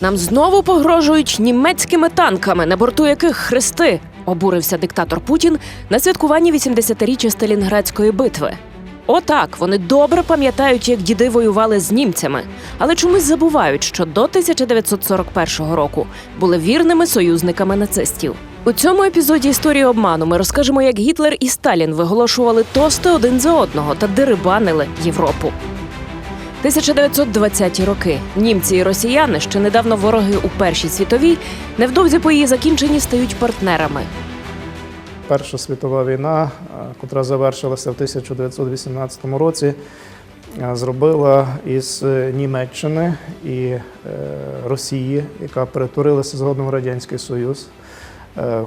Нам знову погрожують німецькими танками, на борту яких хрести. Обурився диктатор Путін на святкуванні 80-річчя Сталінградської битви. Отак, вони добре пам'ятають, як діди воювали з німцями, але чомусь забувають, що до 1941 року були вірними союзниками нацистів. У цьому епізоді історії обману ми розкажемо, як Гітлер і Сталін виголошували тости один за одного та дерибанили Європу. 1920-ті роки німці і росіяни, що недавно вороги у Першій світовій, невдовзі по її закінченні стають партнерами. Перша світова війна, е, котра завершилася в 1918 році, е, зробила із е, Німеччини і Росії, яка перетворилася згодом в Радянський Союз,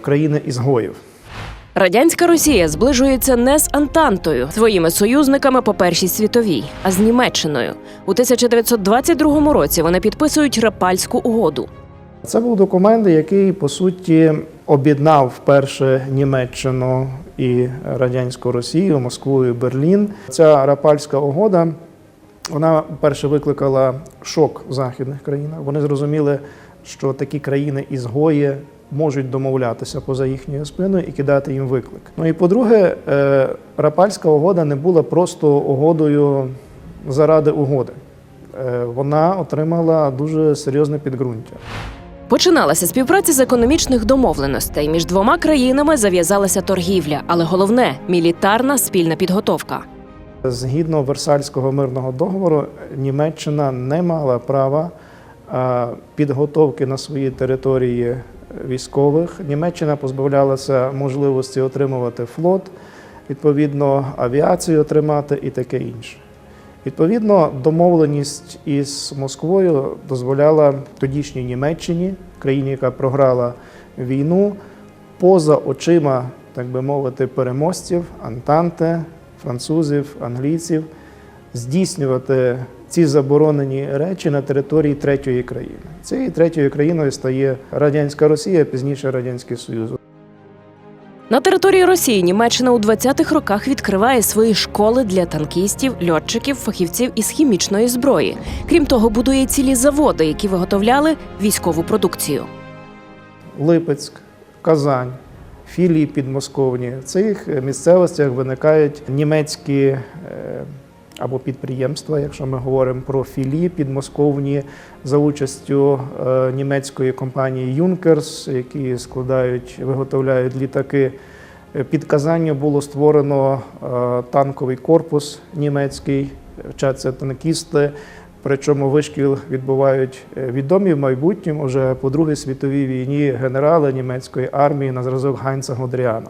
країни ізгоїв. Радянська Росія зближується не з Антантою, своїми союзниками по Першій світовій, а з Німеччиною. У 1922 році вони підписують Рапальську угоду. Це був документ, який по суті об'єднав вперше Німеччину і радянську Росію, Москву і Берлін. Ця Рапальська угода вона перше викликала шок західних країнах. Вони зрозуміли, що такі країни ізгої можуть домовлятися поза їхньою спиною і кидати їм виклик. Ну і по-друге, е, Рапальська угода не була просто угодою заради угоди. Е, Вона отримала дуже серйозне підґрунтя. Починалася співпраця з економічних домовленостей. Між двома країнами зав'язалася торгівля, але головне мілітарна спільна підготовка. Згідно Версальського мирного договору, Німеччина не мала права підготовки на своїй території військових. Німеччина позбавлялася можливості отримувати флот, відповідно, авіацію отримати і таке інше. Відповідно, домовленість із Москвою дозволяла тодішній Німеччині, країні, яка програла війну, поза очима, так би мовити, переможців, Антанте, французів, англійців, здійснювати ці заборонені речі на території третьої країни. Цією третьою країною стає радянська Росія, пізніше Радянський Союз. На території Росії Німеччина у 20-х роках відкриває свої школи для танкістів, льотчиків, фахівців із хімічної зброї. Крім того, будує цілі заводи, які виготовляли військову продукцію. Липецьк, Казань, філії підмосковні. В цих місцевостях виникають німецькі е, або підприємства, якщо ми говоримо про філії підмосковні за участю е, німецької компанії Юнкерс, які складають, виготовляють літаки. Е, Під Казанню було створено е, танковий корпус німецький, вчаться танкісти. Причому вишкіл відбувають відомі в майбутньому вже по Другій світовій війні генерали німецької армії на зразок Гайнца Годріана.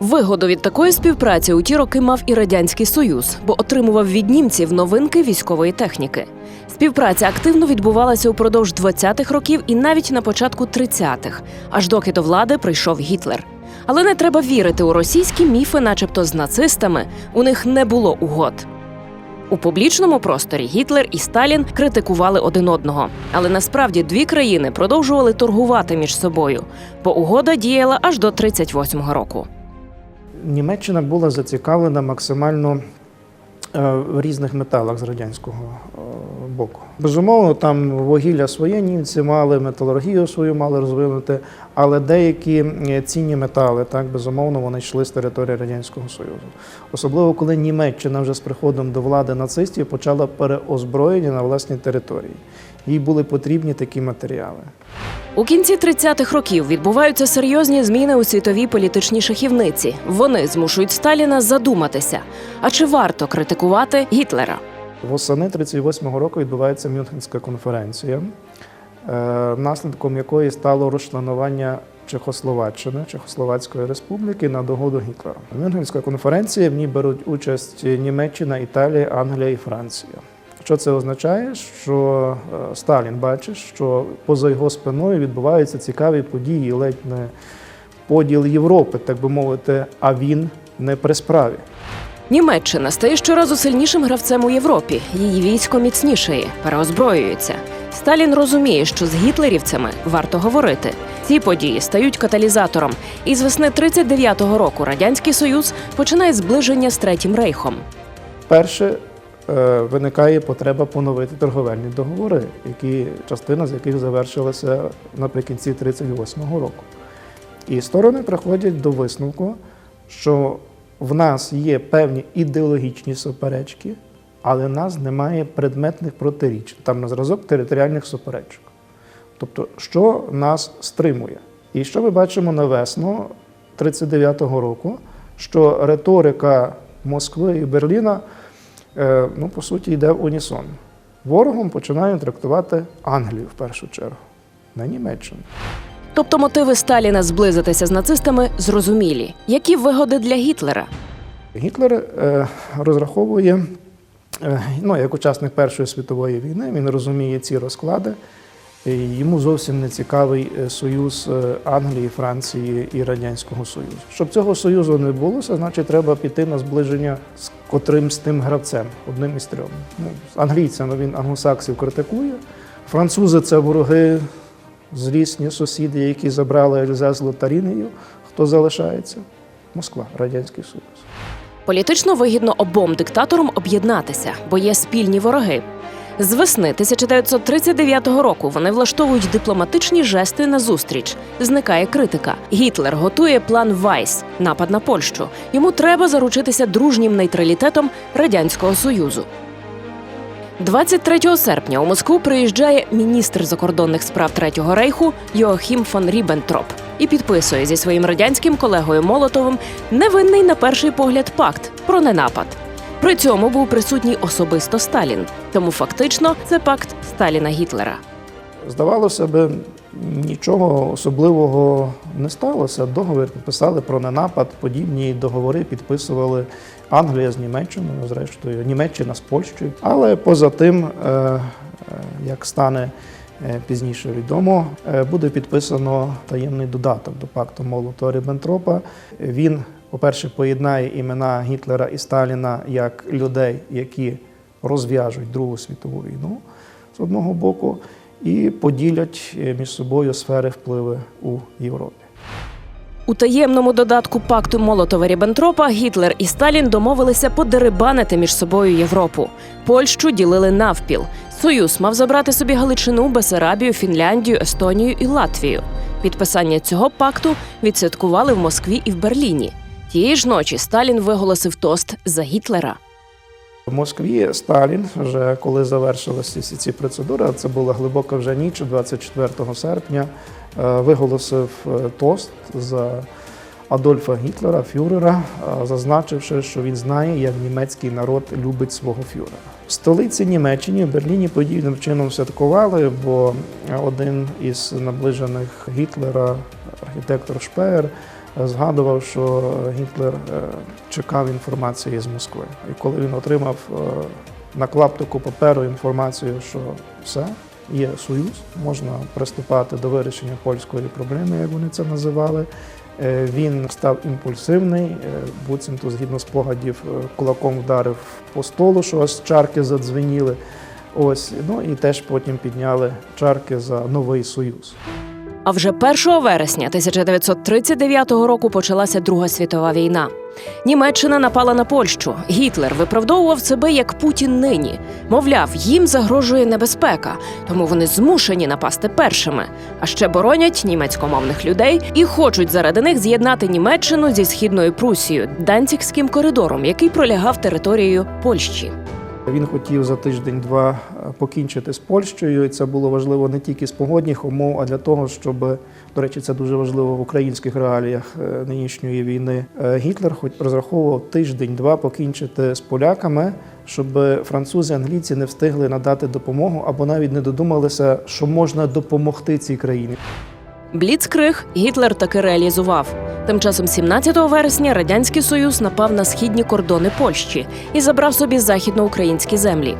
Вигоду від такої співпраці у ті роки мав і радянський союз, бо отримував від німців новинки військової техніки. Співпраця активно відбувалася упродовж 20-х років і навіть на початку 30-х, аж доки до влади прийшов Гітлер. Але не треба вірити у російські міфи, начебто з нацистами, у них не було угод. У публічному просторі Гітлер і Сталін критикували один одного, але насправді дві країни продовжували торгувати між собою, бо угода діяла аж до 38-го року. Німеччина була зацікавлена максимально е, в різних металах з радянського е, боку. Безумовно, там вугілля своє німці мали, металургію свою мали розвинути, але деякі е, цінні метали, так безумовно, вони йшли з території Радянського Союзу. Особливо коли Німеччина вже з приходом до влади нацистів почала переозброєння на власній території. Їй були потрібні такі матеріали. У кінці 30-х років відбуваються серйозні зміни у світовій політичній шахівниці. Вони змушують Сталіна задуматися. А чи варто критикувати Гітлера? Восени 38-го року відбувається Мюнхенська конференція, е, наслідком якої стало розчленування Чехословаччини, Чехословацької республіки на догоду Гітлера. Мюнхенська конференція в ній беруть участь Німеччина, Італія, Англія і Франція. Що це означає? Що е, Сталін бачить, що поза його спиною відбуваються цікаві події, ледь не поділ Європи, так би мовити, а він не при справі. Німеччина стає щоразу сильнішим гравцем у Європі. Її військо міцнішає, переозброюється. Сталін розуміє, що з гітлерівцями варто говорити. Ці події стають каталізатором. І з весни 39-го року радянський союз починає зближення з третім рейхом. Перше виникає потреба поновити торговельні договори, які частина з яких завершилася наприкінці 38-го року. І сторони приходять до висновку, що в нас є певні ідеологічні суперечки, але в нас немає предметних протиріч, там на зразок територіальних суперечок. Тобто, що нас стримує? І що ми бачимо на весну 39-го року, що риторика Москви і Берліна, е, ну, по суті, йде в унісон. Ворогом починають трактувати Англію в першу чергу, не Німеччину. Тобто мотиви Сталіна зблизитися з нацистами зрозумілі. Які вигоди для Гітлера? Гітлер е, розраховує, е, ну, як учасник Першої світової війни, він розуміє ці розклади. Йому зовсім не цікавий е, союз е, Англії, Франції і Радянського Союзу. Щоб цього союзу не було, значить, треба піти на зближення з котрим з тим гравцем, одним із трьох. Ну, з англійцями він англосаксів критикує. Французи це вороги, злісні сусіди, які забрали Ельза з Лотарінею. Хто залишається? Москва, Радянський Союз. Політично вигідно обом диктаторам об'єднатися, бо є спільні вороги. З весни 1939 року вони влаштовують дипломатичні жести на зустріч. Зникає критика. Гітлер готує план Вайс напад на Польщу. Йому треба заручитися дружнім нейтралітетом радянського союзу. 23 серпня у Москву приїжджає міністр закордонних справ Третього рейху Йоахім фон Ріббентроп і підписує зі своїм радянським колегою Молотовим невинний на перший погляд пакт про ненапад. При цьому був присутній особисто Сталін, тому фактично це пакт Сталіна Гітлера. Здавалося би, нічого особливого не сталося. Договір підписали про ненапад. Подібні договори підписували Англія з Німеччиною, зрештою, Німеччина з Польщею. Але поза тим, е, е, як стане е, пізніше відомо, буде підписано таємний додаток до пакту молотова ріббентропа Він, по-перше, поєднає імена Гітлера і Сталіна як людей, які розв'яжуть Другу світову війну з одного боку і поділять е, між собою сфери впливу у Європі. У таємному додатку пакту Молотова Ріббентропа Гітлер і Сталін домовилися подерибанити між собою Європу. Польщу ділили навпіл. Союз мав забрати собі Галичину, Бесарабію, Фінляндію, Естонію і Латвію. Підписання цього пакту відсвяткували в Москві і в Берліні. Тієї ж ночі Сталін виголосив тост за Гітлера. В Москві Сталін, вже коли завершилися всі ці процедури, це була глибока вже ніч, 24 серпня, е, виголосив е, тост за Адольфа Гітлера, фюрера, е, зазначивши, що він знає, як німецький народ любить свого фюрера. В столиці Німеччині, в Берліні, подібним чином святкували, бо один із наближених Гітлера, архітектор Шпеер, згадував, що Гітлер е, чекав інформації з Москви. І коли він отримав е, на клаптику паперу інформацію, що все, є союз, можна приступати до вирішення польської проблеми, як вони це називали. е, Він став імпульсивний, буцімто, згідно спогадів, кулаком вдарив по столу, що аж чарки задзвеніли. Ось, ну і теж потім підняли чарки за новий союз. А вже 1 вересня 1939 року почалася Друга світова війна. Німеччина напала на Польщу. Гітлер виправдовував себе як Путін нині. Мовляв, їм загрожує небезпека, тому вони змушені напасти першими. А ще боронять німецькомовних людей і хочуть заради них з'єднати Німеччину зі східною Прусією Данцігським коридором, який пролягав територією Польщі. Він хотів за тиждень-два е, покінчити з Польщею. І це було важливо не тільки з погодних умов, а для того, щоб до речі, це дуже важливо в українських реаліях е, нинішньої війни. Е, Гітлер хоч розраховував тиждень-два покінчити з поляками, щоб французи, англійці не встигли надати допомогу або навіть не додумалися, що можна допомогти цій країні. Бліцкриг Гітлер таки реалізував. Тим часом, 17 вересня, радянський союз напав на східні кордони Польщі і забрав собі західноукраїнські землі.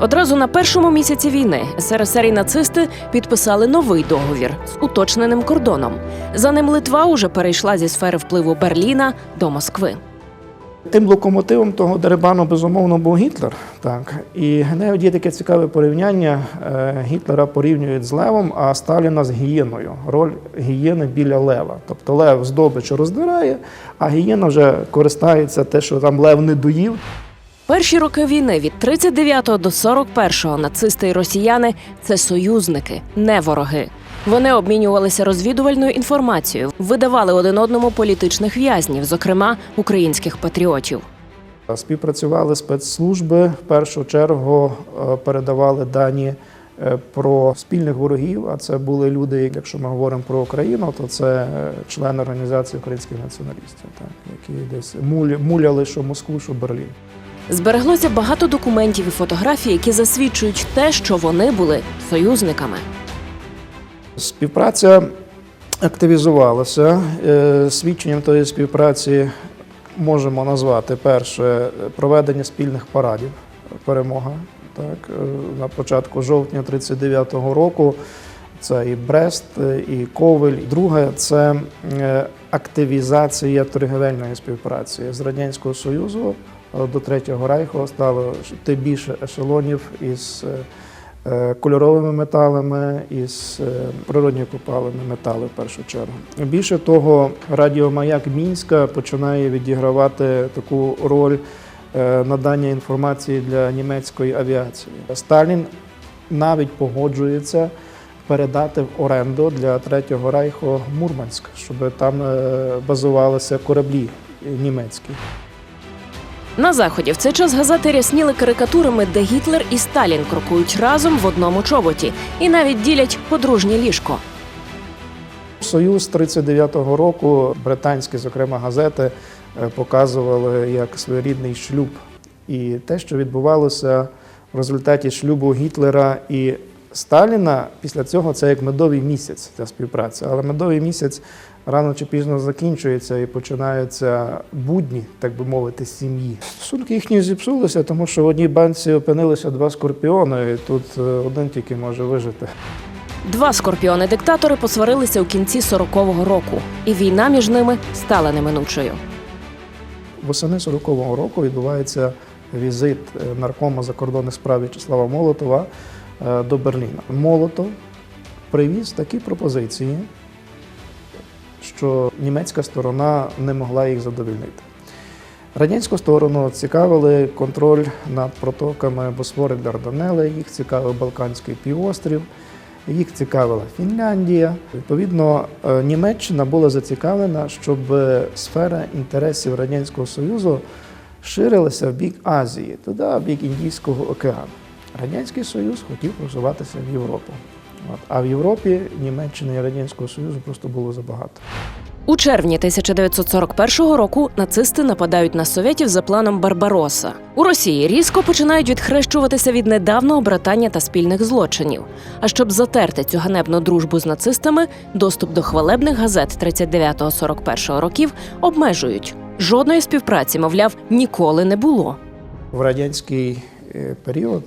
Одразу на першому місяці війни СРСР і нацисти підписали новий договір з уточненим кордоном. За ним Литва уже перейшла зі сфери впливу Берліна до Москви. Тим локомотивом того дерибану, безумовно, був Гітлер. Так. І навіть є таке цікаве порівняння. Е, Гітлера порівнюють з левом, а Сталіна з гієною. Роль гієни біля лева. Тобто лев здобич роздирає, а гієна вже користається те, що там лев не доїв. Перші роки війни від 39 до 41 нацисти і росіяни це союзники, не вороги. Вони обмінювалися розвідувальною інформацією, видавали один одному політичних в'язнів, зокрема українських патріотів. Співпрацювали спецслужби. В першу чергу е, передавали дані е, про спільних ворогів. А це були люди, якщо ми говоримо про Україну, то це е, члени організації українських націоналістів, так які десь муля- муляли, що Москву, що Берлін. Збереглося багато документів і фотографій, які засвідчують те, що вони були союзниками. Співпраця активізувалася. Е, Свідченням тої співпраці можемо назвати перше проведення спільних парадів. Перемога так, е, на початку жовтня 39-го року. Це і Брест, е, і Ковель. Друге це активізація торгівельної співпраці з Радянського Союзу до Третього Рейху стало йти більше ешелонів із кольоровими металами із е, природні копалини метали в першу чергу. Більше того, радіомаяк Мінська починає відігравати таку роль е, надання інформації для німецької авіації. Сталін навіть погоджується передати в оренду для Третього Рейху Мурманськ, щоб там е, базувалися кораблі німецькі. На заході в цей час газети рясніли карикатурами, де Гітлер і Сталін крокують разом в одному чоботі і навіть ділять подружнє ліжко. Союз 39-го року британські, зокрема, газети е, показували як своєрідний шлюб. І те, що відбувалося в результаті шлюбу Гітлера і Сталіна, після цього це як медовий місяць ця співпраця. Але медовий місяць рано чи пізно закінчується і починаються будні, так би мовити, сім'ї. Стосунки їхні зіпсулися, тому що в одній банці опинилися два скорпіони, і тут е, один тільки може вижити. Два скорпіони-диктатори посварилися у кінці 40-го року, і війна між ними стала неминучою. Восени 40-го року відбувається візит е, наркома закордонних справ В'ячеслава Молотова е, до Берліна. Молотов привіз такі пропозиції, що німецька сторона не могла їх задовольнити. Радянську сторону цікавили контроль над протоками Босфори Дарданели, їх цікавив Балканський півострів, їх цікавила Фінляндія. Відповідно, е, Німеччина була зацікавлена, щоб сфера інтересів Радянського Союзу ширилася в бік Азії, туди, в бік Індійського океану. Радянський Союз хотів просуватися в Європу. А в Європі Німеччини і Радянського Союзу просто було забагато. У червні 1941 року нацисти нападають на совєтів за планом Барбароса. У Росії різко починають відхрещуватися від недавнього братання та спільних злочинів. А щоб затерти цю ганебну дружбу з нацистами, доступ до хвалебних газет 39-41 років обмежують. Жодної співпраці, мовляв, ніколи не було. В радянський е, період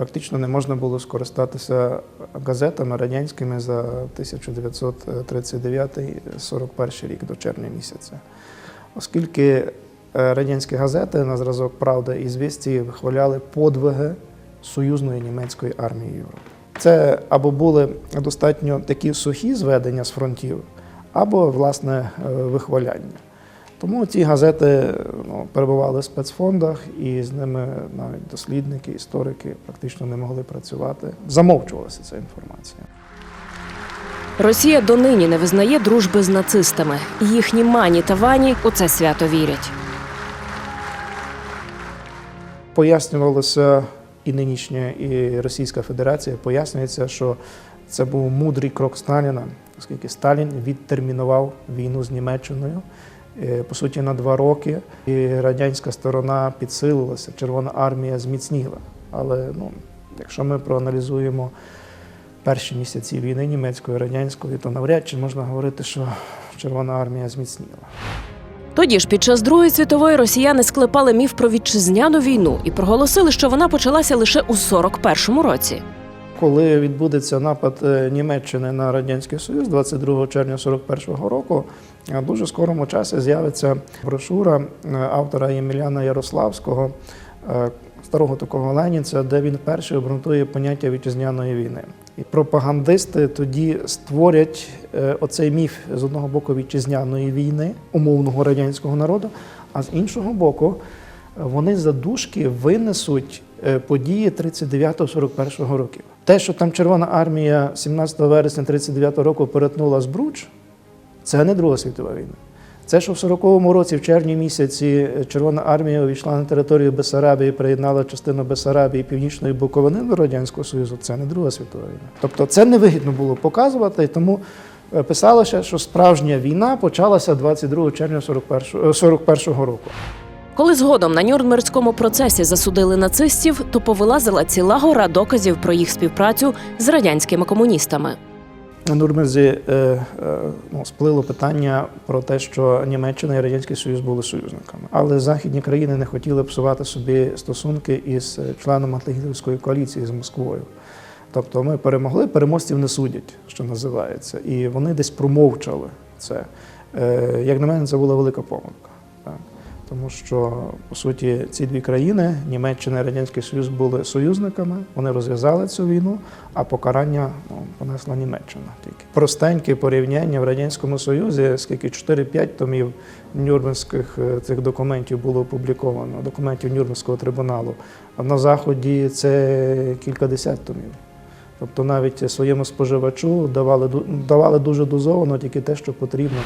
практично не можна було скористатися газетами радянськими за 1939-41 рік до червня місяця. Оскільки е, радянські газети на зразок Правда і «Звісті» вихваляли подвиги союзної німецької армії Європи. Це або були достатньо такі сухі зведення з фронтів, або власне е, вихваляння. Тому ці газети ну, перебували в спецфондах, і з ними навіть дослідники, історики практично не могли працювати. Замовчувалася ця інформація. Росія донині не визнає дружби з нацистами. Їхні мані та вані у це свято вірять. Пояснювалося і нинішня, і Російська Федерація пояснюється, що це був мудрий крок Сталіна, оскільки Сталін відтермінував війну з Німеччиною. Е, По суті, на два роки і радянська сторона підсилилася, Червона армія зміцніла. Але ну, якщо ми проаналізуємо перші місяці війни німецької радянської, то навряд чи можна говорити, що Червона армія зміцніла. Тоді ж під час Другої світової росіяни склепали міф про вітчизняну війну і проголосили, що вона почалася лише у 41-му році. Коли відбудеться напад е, Німеччини на Радянський Союз 22 червня 41-го року, е, дуже скорому часі з'явиться брошура е, автора Єміляна Ярославського, старого такого ленінця, де він вперше обґрунтує поняття вітчизняної війни. І пропагандисти тоді створять оцей міф з одного боку вітчизняної війни, умовного радянського народу, а з іншого боку вони задушки винесуть події 39-41 років. Те, що там Червона армія 17 вересня 39 року перетнула Збруч, це не Друга світова війна. Це, що в 40-му році, в червні місяці, Червона армія увійшла на територію Бесарабії, приєднала частину Бесарабії Північної Буковини до Радянського Союзу, це не Друга світова війна. Тобто це невигідно було показувати, і тому е, писалося, що справжня війна почалася 22 червня 41 41 року. Коли згодом на Нюрнберзькому процесі засудили нацистів, то повилазила ціла гора доказів про їх співпрацю з радянськими комуністами. На Нурмерзі е, е, ну, сплило питання про те, що Німеччина і Радянський Союз були союзниками. Але західні країни не хотіли псувати собі стосунки із членом антигітлерівської коаліції з Москвою. Тобто ми перемогли, переможців не судять, що називається. І вони десь промовчали це. Е, як на мене, це була велика помилка. Тому що, по суті, ці дві країни, Німеччина і Радянський Союз, були союзниками, вони розв'язали цю війну, а покарання ну, понесла Німеччина тільки. Простеньке порівняння в Радянському Союзі, скільки 4-5 томів нюрнберзьких е, цих документів було опубліковано, документів Нюрнберзького трибуналу. А на Заході це кількадесят томів. Тобто навіть своєму споживачу давали, давали дуже дозовано тільки те, що потрібно.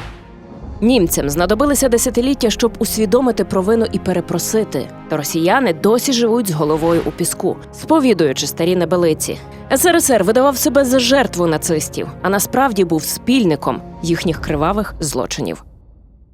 Німцям знадобилися десятиліття, щоб усвідомити провину і перепросити. Росіяни досі живуть з головою у піску, сповідуючи старі небелиці. СРСР видавав себе за жертву нацистів, а насправді був спільником їхніх кривавих злочинів.